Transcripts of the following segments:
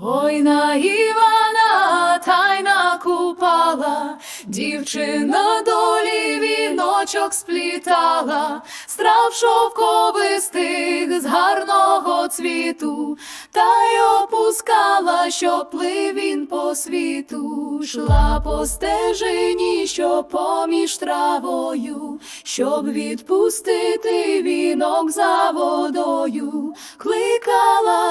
Ой на Івана тайна купала, дівчина долі віночок сплітала, страв шовковистих з гарного цвіту, та й опускала, що плив він по світу, шла по стежині, що поміж травою, щоб відпустити вінок за водою, кликала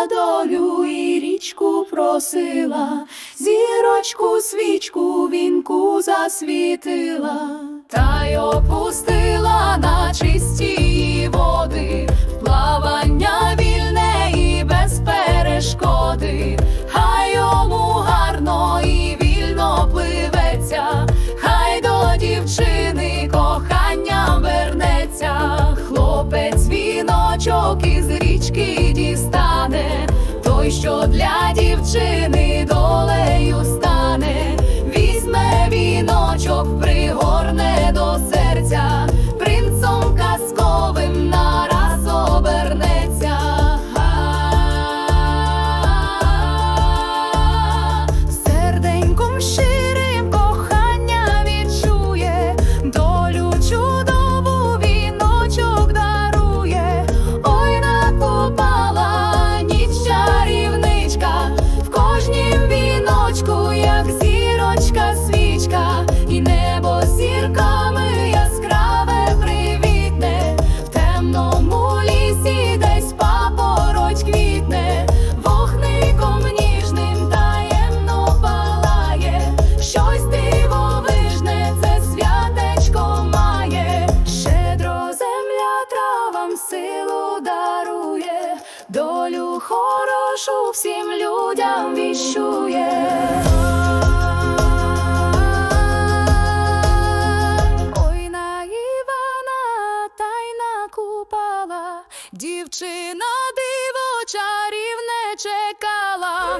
просила, зірочку свічку вінку засвітила, та й опустила на чисті води, плавання вільне і без перешкоди, хай йому гарно і вільно пливеться, хай до дівчини кохання вернеться, хлопець віночок із річки дістане, той, що для дівчини хорошу всім людям віщує. Ой на Івана та купала, дівчина диво чарівне чекала.